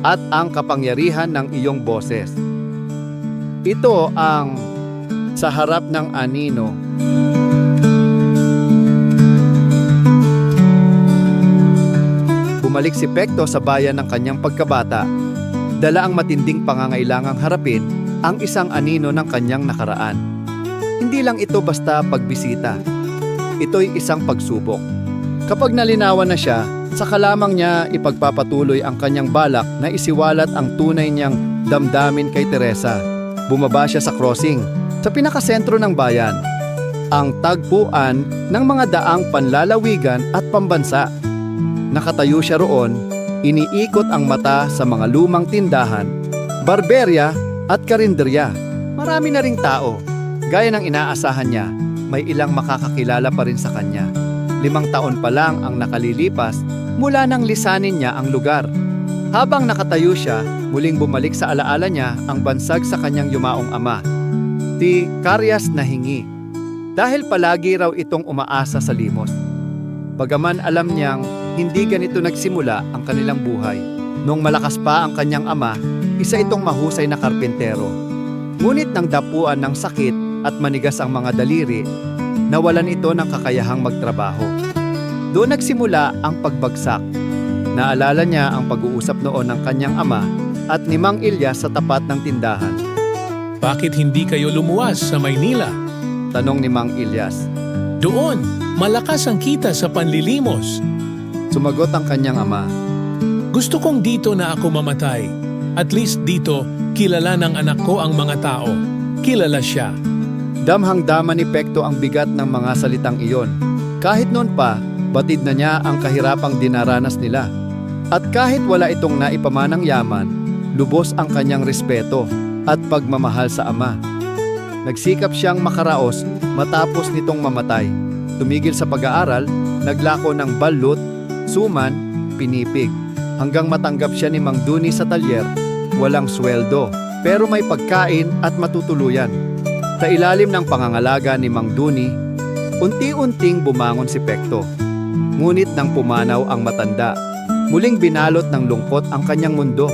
at ang kapangyarihan ng iyong boses. Ito ang sa harap ng anino. Bumalik si Pekto sa bayan ng kanyang pagkabata. Dala ang matinding pangangailangang harapin ang isang anino ng kanyang nakaraan. Hindi lang ito basta pagbisita. Ito'y isang pagsubok. Kapag nalinawan na siya, saka lamang niya ipagpapatuloy ang kanyang balak na isiwalat ang tunay niyang damdamin kay Teresa. Bumaba siya sa crossing, sa pinakasentro ng bayan. Ang tagpuan ng mga daang panlalawigan at pambansa. Nakatayo siya roon, iniikot ang mata sa mga lumang tindahan, barberya at karinderya. Marami na ring tao. Gaya ng inaasahan niya, may ilang makakakilala pa rin sa kanya. Limang taon pa lang ang nakalilipas mula nang lisanin niya ang lugar. Habang nakatayo siya, muling bumalik sa alaala niya ang bansag sa kanyang yumaong ama. Ti Karyas na hingi. Dahil palagi raw itong umaasa sa limos. Bagaman alam niyang hindi ganito nagsimula ang kanilang buhay. Nung malakas pa ang kanyang ama, isa itong mahusay na karpintero. Ngunit nang dapuan ng sakit at manigas ang mga daliri, nawalan ito ng kakayahang magtrabaho. Doon nagsimula ang pagbagsak. Naalala niya ang pag-uusap noon ng kanyang ama at ni Mang Ilyas sa tapat ng tindahan. Bakit hindi kayo lumuwas sa Maynila? Tanong ni Mang Ilyas. Doon, malakas ang kita sa panlilimos. Sumagot ang kanyang ama. Gusto kong dito na ako mamatay. At least dito, kilala ng anak ko ang mga tao. Kilala siya. Damhang-dama ni Pekto ang bigat ng mga salitang iyon. Kahit noon pa, batid na niya ang kahirapang dinaranas nila. At kahit wala itong naipamanang yaman, lubos ang kanyang respeto at pagmamahal sa ama. Nagsikap siyang makaraos matapos nitong mamatay. Tumigil sa pag-aaral, naglako ng balut, suman, pinipig. Hanggang matanggap siya ni Mang Duni sa talyer, walang sweldo, pero may pagkain at matutuluyan. Sa ilalim ng pangangalaga ni Mang Duni, unti-unting bumangon si Pekto. Ngunit nang pumanaw ang matanda, muling binalot ng lungkot ang kanyang mundo.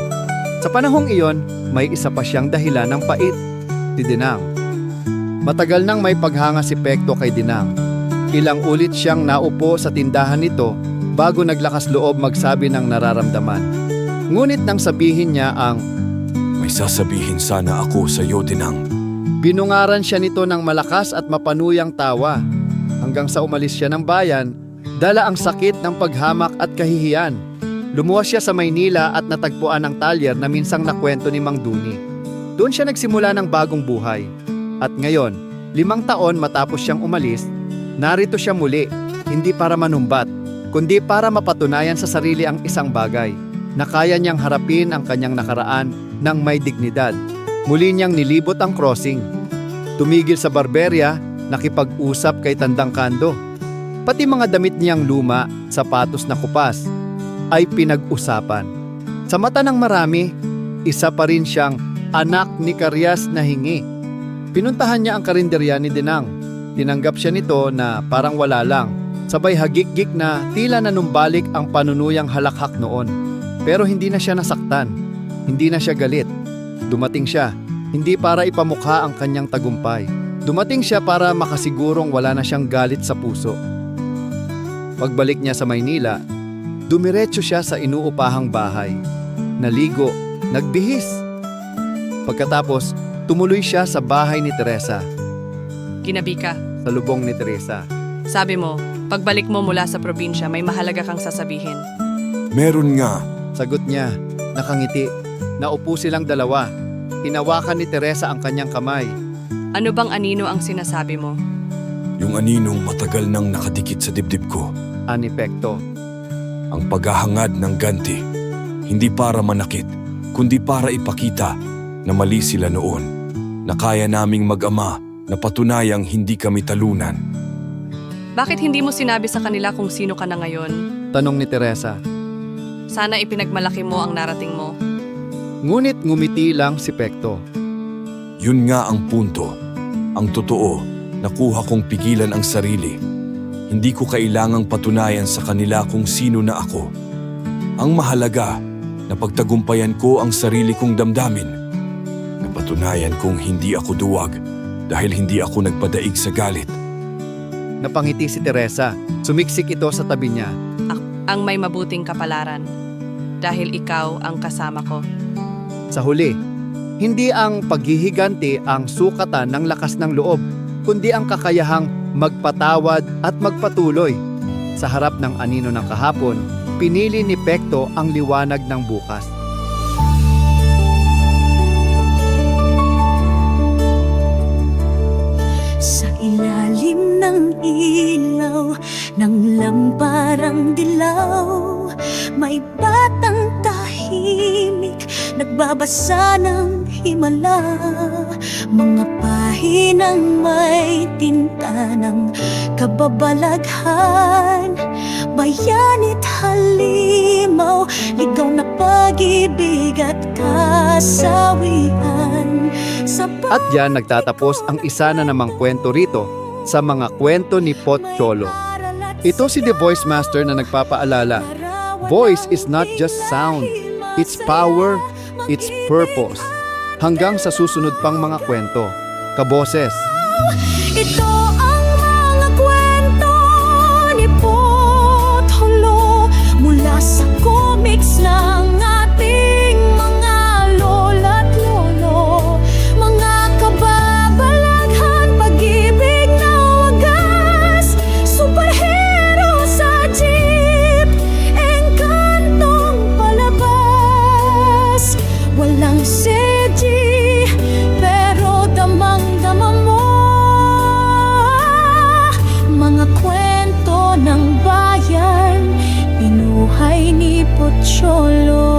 Sa panahong iyon, may isa pa siyang dahilan ng pait, si Dinang. Matagal nang may paghanga si Pekto kay Dinang. Ilang ulit siyang naupo sa tindahan nito bago naglakas loob magsabi ng nararamdaman. Ngunit nang sabihin niya ang May sasabihin sana ako sa iyo, Dinang. Binungaran siya nito ng malakas at mapanuyang tawa. Hanggang sa umalis siya ng bayan, dala ang sakit ng paghamak at kahihiyan. Lumuwas siya sa Maynila at natagpuan ang talyer na minsang nakwento ni Mang Duni. Doon siya nagsimula ng bagong buhay. At ngayon, limang taon matapos siyang umalis, narito siya muli, hindi para manumbat, kundi para mapatunayan sa sarili ang isang bagay, na kaya niyang harapin ang kanyang nakaraan ng may dignidad. Muli niyang nilibot ang crossing. Tumigil sa barberya, nakipag-usap kay Tandang Kando. Pati mga damit niyang luma, sapatos na kupas, ay pinag-usapan. Sa mata ng marami, isa pa rin siyang anak ni Karyas na hingi. Pinuntahan niya ang karinderya ni Dinang. Tinanggap siya nito na parang wala lang. Sabay hagik-gik na tila nanumbalik ang panunuyang halakhak noon. Pero hindi na siya nasaktan. Hindi na siya galit. Dumating siya, hindi para ipamukha ang kanyang tagumpay. Dumating siya para makasigurong wala na siyang galit sa puso. Pagbalik niya sa Maynila, dumiretso siya sa inuupahang bahay. Naligo, nagbihis. Pagkatapos, tumuloy siya sa bahay ni Teresa, Ginabi ka. sa lubong ni Teresa. Sabi mo, pagbalik mo mula sa probinsya, may mahalaga kang sasabihin. Meron nga. Sagot niya, nakangiti. Naupo silang dalawa. Hinawakan ni Teresa ang kanyang kamay. Ano bang anino ang sinasabi mo? Yung aninong matagal nang nakadikit sa dibdib ko. Ani Pekto. Ang paghahangad ng ganti. Hindi para manakit, kundi para ipakita na mali sila noon, na kaya naming mag-ama na patunayang hindi kami talunan. Bakit hindi mo sinabi sa kanila kung sino ka na ngayon? Tanong ni Teresa. Sana ipinagmalaki mo ang narating mo. Ngunit ngumiti lang si Pekto. Yun nga ang punto. Ang totoo, nakuha kong pigilan ang sarili. Hindi ko kailangang patunayan sa kanila kung sino na ako. Ang mahalaga, napagtagumpayan ko ang sarili kong damdamin. Napatunayan kong hindi ako duwag dahil hindi ako nagpadaig sa galit. Napangiti si Teresa. Sumiksik ito sa tabi niya. Ang may mabuting kapalaran. Dahil ikaw ang kasama ko. Sa huli, hindi ang paghihiganti ang sukatan ng lakas ng loob, kundi ang kakayahang magpatawad at magpatuloy. Sa harap ng anino ng kahapon, pinili ni Pekto ang liwanag ng bukas. Sa ilalim ng ilaw ng lamparang dilaw May batang tahimik nagbabasa ng himala Mga pahinang may tinta ng kababalaghan Bayanit halimaw, ligaw na pag-ibig at kasawian Sa At yan nagtatapos ang isa na namang kwento rito sa mga kwento ni Pot Cholo. Ito si The Voice Master na nagpapaalala. Voice is not just sound, it's power, it's purpose. Hanggang sa susunod pang mga kwento. Kaboses! Ito ni pocholo.